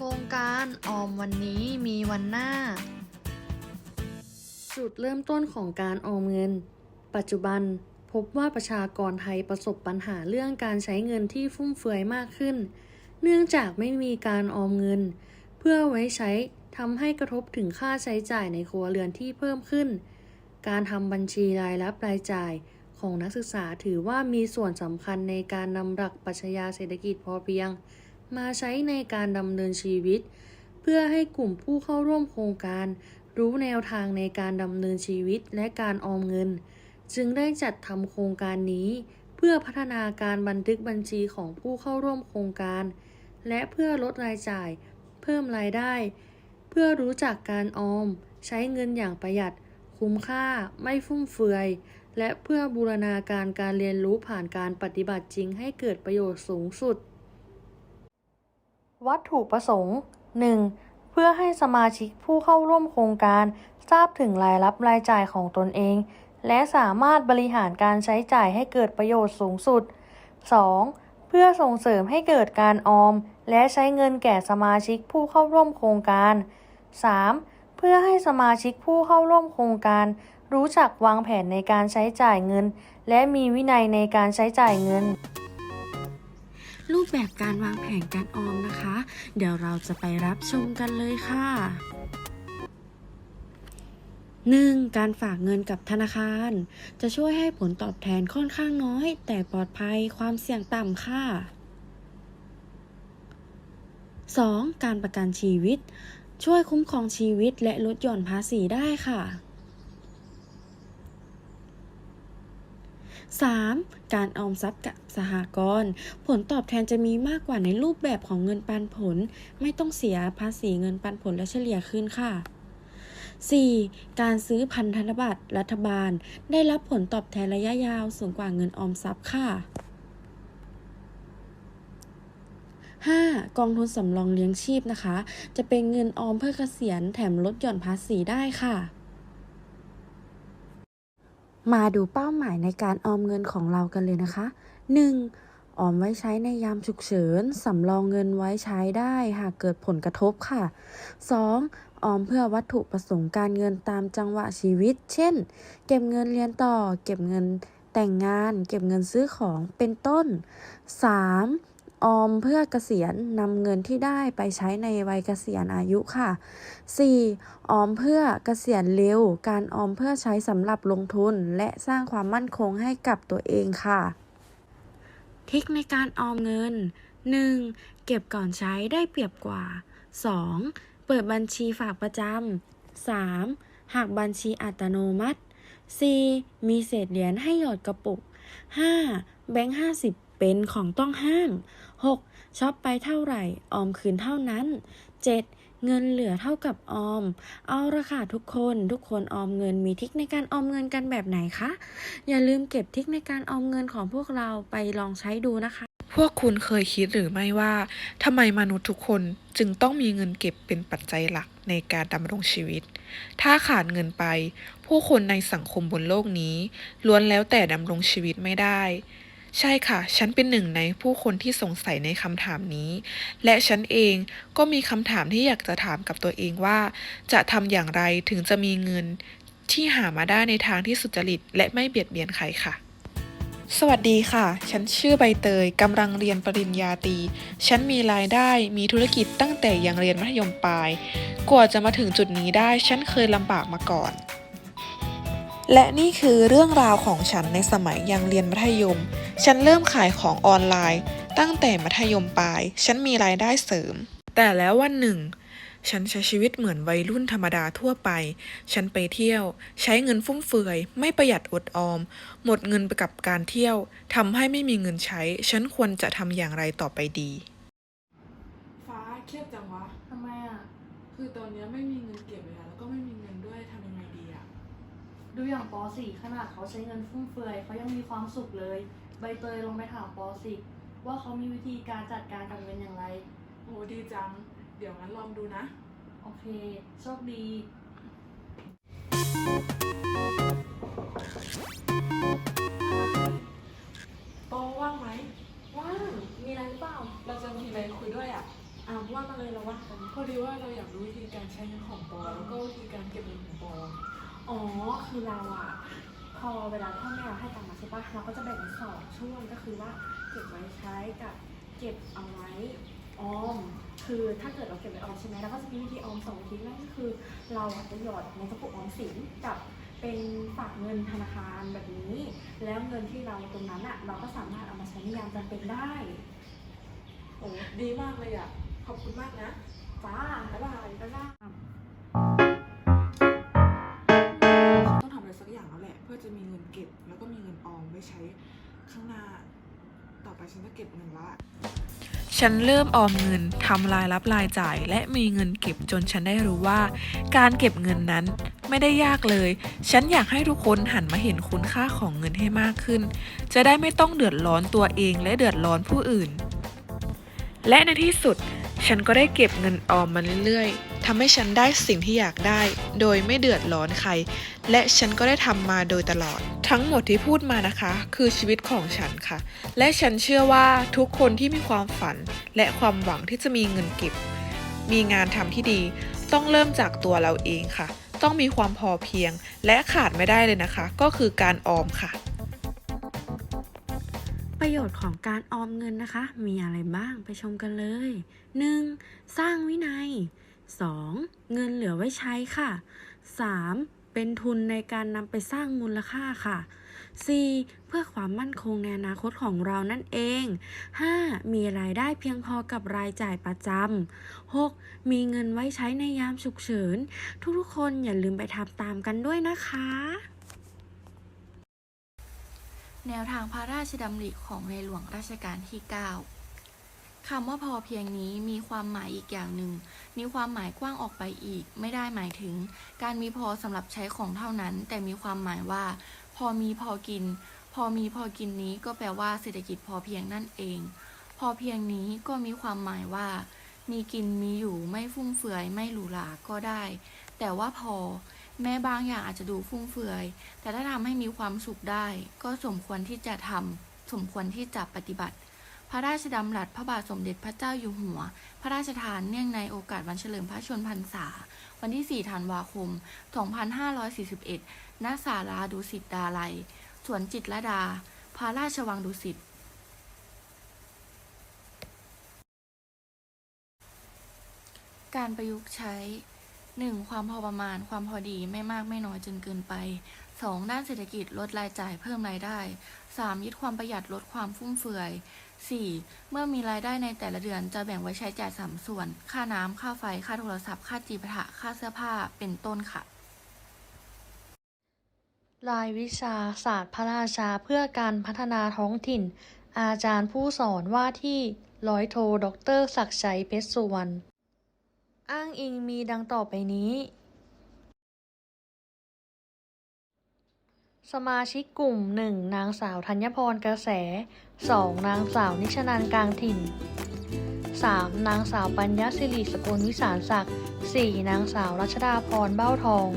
โครงการออมวันนี้มีวันหน้า จุดเริ่มต้นของการออมเงิน ปัจจุบันพบว่าประชากรไทยประสบปัญหาเรื่องการใช้เงินที่ฟุ่มเฟือยมากขึ้น เนื่องจากไม่มีการออมเงิน เพื่อไว้ใช้ทำให้กระทบถึงค่าใช้จ่ายในครัวเรือนที่เพิ่มขึ้น การทำบัญชีรายรับรายจ่ายของนักศึกษาถือว่ามีส่วนสำคัญในการนำหลักปรัชญาเศรษฐกิจพอเพียง มาใช้ในการดำเนินชีวิต เพื่อให้กลุ่มผู้เข้าร่วมโครงการ รู้แนวทางในการดำเนินชีวิตและการออมเงิน จึงได้จัดทำโครงการนี้ เพื่อพัฒนาการบันทึกบัญชีของผู้เข้าร่วมโครงการ และเพื่อลดรายจ่าย เพิ่มรายได้ เพื่อรู้จักการออม ใช้เงินอย่างประหยัด คุ้มค่า ไม่ฟุ่มเฟือยและเพื่อบูรณาการการเรียนรู้ผ่านการปฏิบัติจริงให้เกิดประโยชน์สูงสุด วัตถุประสงค์ 1. เพื่อให้สมาชิกผู้เข้าร่วมโครงการทราบถึงรายรับรายจ่ายของตนเอง และสามารถบริหารการใช้จ่ายให้เกิดประโยชน์สูงสุด 2. เพื่อส่งเสริมให้เกิดการออม และใช้เงินแก่สมาชิกผู้เข้าร่วมโครงการ 3. เพื่อให้สมาชิกผู้เข้าร่วมโครงการ รู้จักวางแผนในการใช้จ่ายเงิน และมีวินัยในการใช้จ่ายเงิน รูปแบบการวางแผนการออมนะคะ เดี๋ยวเราจะไปรับชมกันเลยค่ะ 1. การฝากเงินกับธนาคาร จะช่วยให้ผลตอบแทนค่อนข้างน้อย แต่ปลอดภัยความเสี่ยงต่ำค่ะ 2. การประกันชีวิต ช่วยคุ้มครองชีวิตและลดหย่อนภาษีได้ค่ะ 3. การออมทรัพย์กับสหกรณ์ผลตอบแทนจะมีมากกว่าในรูปแบบของเงินปันผล ไม่ต้องเสียภาษีเงินปันผลและเฉลี่ยคืนค่ะ 4. การซื้อพันธนบัตรรัฐบาล ได้รับผลตอบแทนระยะยาวสูงกว่าเงินออมทรัพย์ค่ะ 5. กองทุนสำรองเลี้ยงชีพนะคะ จะเป็นเงินออมเพื่อเกษียณแถมลดหย่อนภาษีได้ค่ะ มาดูเป้าหมายในการออมเงินของเรากันเลยนะคะ 1. ออมไว้ใช้ในยามฉุกเฉิน สำรองเงินไว้ใช้ได้หากเกิดผลกระทบค่ะ 2. ออมเพื่อวัตถุประสงค์การเงินตามจังหวะชีวิต เช่น เก็บเงินเรียนต่อ เก็บเงินแต่งงาน เก็บเงินซื้อของเป็นต้น 3. ออมเพื่อเกษียณนำเงินที่ได้ไปใช้ในวัยเกษียณอายุค่ะ 4. ออมเพื่อเกษียณเร็ว การออมเพื่อใช้สำหรับลงทุน และสร้างความมั่นคงให้กับตัวเองค่ะ ทิกในการออมเงิน 1. เก็บก่อนใช้ได้เปรียบกว่า 2. เปิดบัญชีฝากประจำ 3. หากบัญชีอัตโนมัติ 4. มีเศษเหรียญให้หยอดกระปุก 5. แบงค์50 เป็นของต้องห้าม 6. ช็อปไปเท่าไหร่ ออมคืนเท่านั้น 7. เงินเหลือเท่ากับออม เอาละค่ะทุกคนทุกคนออมเงินมีทริกในการออมเงินกันแบบไหนคะ อย่าลืมเก็บทริกในการออมเงินของพวกเราไปลองใช้ดูนะคะพวกคุณเคยคิดหรือไม่ว่าทำไมมนุษย์ทุกคนจึงต้องมีเงินเก็บเป็นปัจจัยหลักในการดำรงชีวิต ถ้าขาดเงินไป ผู้คนในสังคมบนโลกนี้ ล้วนแล้วแต่ดำรงชีวิตไม่ได้ ใช่ค่ะ ฉันเป็นหนึ่งในผู้คนที่สงสัยในคำถามนี้ และฉันเองก็มีคำถามที่อยากจะถามกับตัวเองว่า จะทำอย่างไรถึงจะมีเงินที่หามาได้ในทางที่สุจริต และไม่เบียดเบียนใครค่ะ สวัสดีค่ะ ฉันชื่อใบเตยกำลังเรียนปริญญาตรีฉันมีรายได้มีธุรกิจตั้งแต่ยังเรียนมัธยมปลาย กว่าจะมาถึงจุดนี้ได้ ฉันเคยลำบากมาก่อน และนี่คือเรื่องราวของฉันในสมัยยังเรียนมัธยม ฉันเริ่มขายของออนไลน์ ตั้งแต่มัธยมปลาย ฉันมีรายได้เสริม แต่แล้ววันหนึ่ง ฉันใช้ชีวิตเหมือนวัยรุ่นธรรมดาทั่วไป ฉันไปเที่ยว ใช้เงินฟุ่มเฟือย ไม่ประหยัดอดออม หมดเงินไปกับการเที่ยวทำให้ไม่มีเงินใช้ ฉันควรจะทำอย่างไรต่อไปดี ฟ้าเครียดจังวะ ทำไมอะ คือตอนเนี้ยไม่มีเงินเก็บเลยอะแล้วก็ไม่มีเงินด้วยทำยังไงดีอะดูอย่างป .4 ขนาดเขาใช้เงินฟุ่มเฟือยเขายังมีความสุขเลย ใบเตยลองไปถามป .4 ว่าเขามีวิธีการจัดการกับเงินอย่างไร โอ้ดีจัง เดี๋ยวงั้นลองดูนะ โอเค โชคดี โตว่างไหม ว่าง มีอะไรหรือเปล่า เราจะมีอะไรคุยด้วยอะอ่าว่ามาเลยเราว่ากันพอดีว่าเราอยากรู้วิธีการใช้เงินของปอแล้วก็วิธีการเก็บเงินของปออ๋อ คือเราอะพอเวลาพ่อแม่เราให้ตังค์มา ใช่ปะเราก็จะแบ่งเป็นสองช่วงก็คือว่าเก็บไว้ใช้กับเก็บเอาไว้ออม คือถ้าเกิดเราเก็บไว้ออมใช่ไหมเราก็จะมีวิธีออมสองวิธีนั่นก็คือ เราอะจะหยอดในกระปุกออมสินกับเป็นฝากเงินธนาคารแบบนี้ แล้วเงินที่เราตรงนั้นอะเราก็สามารถเอามาใช้ในยามจำเป็นได้โอ้ดีมากเลยอะขอบคุณมากนะจ้าบ๊ายบายบ๊ายบาย ใช้ข้างหน้า ต่อไปฉันจะเก็บเงินละฉันเริ่มออมเงินทำรายรับรายจ่าย และมีเงินเก็บจนฉันได้รู้ว่า การเก็บเงินนั้นไม่ได้ยากเลย ฉันอยากให้ทุกคนหันมาเห็นคุณค่าของเงินให้มากขึ้น จะได้ไม่ต้องเดือดร้อนตัวเองและเดือดร้อนผู้อื่น และในที่สุด ฉันก็ได้เก็บเงินออมมาเรื่อยๆทำให้ฉันได้สิ่งที่อยากได้ โดยไม่เดือดร้อนใคร และฉันก็ได้ทำมาโดยตลอด ทั้งหมดที่พูดมานะคะ คือชีวิตของฉันค่ะ และฉันเชื่อว่าทุกคนที่มีความฝัน และความหวังที่จะมีเงินเก็บ มีงานทำที่ดี ต้องเริ่มจากตัวเราเองค่ะ ต้องมีความพอเพียง และขาดไม่ได้เลยนะคะ ก็คือการออมค่ะ ประโยชน์ของการออมเงินนะคะ มีอะไรบ้างไปชมกันเลย 1. สร้างวินัย 2. เงินเหลือไว้ใช้ค่ะ 3. เป็นทุนในการนำไปสร้างมูลค่าค่ะ 4. เพื่อความมั่นคงในอนาคตของเรานั่นเอง 5. มีรายได้เพียงพอกับรายจ่ายประจำ 6. มีเงินไว้ใช้ในยามฉุกเฉิน ทุกๆคนอย่าลืมไปทำตามกันด้วยนะคะ แนวทางพระราชดำริของในหลวงรัชกาลที่ 9 คำว่าพอเพียงนี้มีความหมายอีกอย่างหนึ่ง มีความหมายกว้างออกไปอีก ไม่ได้หมายถึง การมีพอสำหรับใช้ของเท่านั้น แต่มีความหมายว่า พอมีพอกิน พอมีพอกินนี้ก็แปลว่าเศรษฐกิจพอเพียงนั่นเอง พอเพียงนี้ก็มีความหมายว่า มีกินมีอยู่ไม่ฟุ่มเฟือยไม่หรูหราก็ได้ แต่ว่าพอ แม้บางอย่างอาจจะดูฟุ่มเฟือย แต่ถ้าทำให้มีความสุขได้ ก็สมควรที่จะทำสมควรที่จะปฏิบัติ พระราชดำรัสพระบาทสมเด็จพระเจ้าอยู่หัว พระราชทานเนื่องในโอกาสวันเฉลิมพระชนพรรษา วันที่ 4 ธันวาคม 2541 ณ ศาลาดุสิตดาลัย สวนจิตรดา พระราชวังดุสิตการประยุกต์ใช้ 1. ความพอประมาณ ความพอดีไม่มากไม่น้อยจนเกินไป 2. ด้านเศรษฐกิจลดรายจ่ายเพิ่มรายได้ 3. ยึดความประหยัดลดความฟุ่มเฟือย 4. เมื่อมีรายได้ในแต่ละเดือนจะแบ่งไว้ใช้จ่ายสามส่วน ค่าน้ำ ค่าไฟ ค่าโทรศัพท์ ค่าจีปาถะค่าเสื้อผ้า เป็นต้นค่ะ รายวิชาศาสตร์พระราชาเพื่อการพัฒนาท้องถิ่น อาจารย์ผู้สอนว่าที่ร้อยโทดอกเตอรศักดิ์ชัยเพชรสุวรรณ อ้างอิงมีดังต่อไปนี้ สมาชิกกลุ่ม 1. นางสาวธัญพรกระแส 2. นางสาวนิชนันกลางถิ่น 3. นางสาวปัญญสิริสกุลวิสารศักดิ์ 4. นางสาวรัชดาพรเบ้าทอง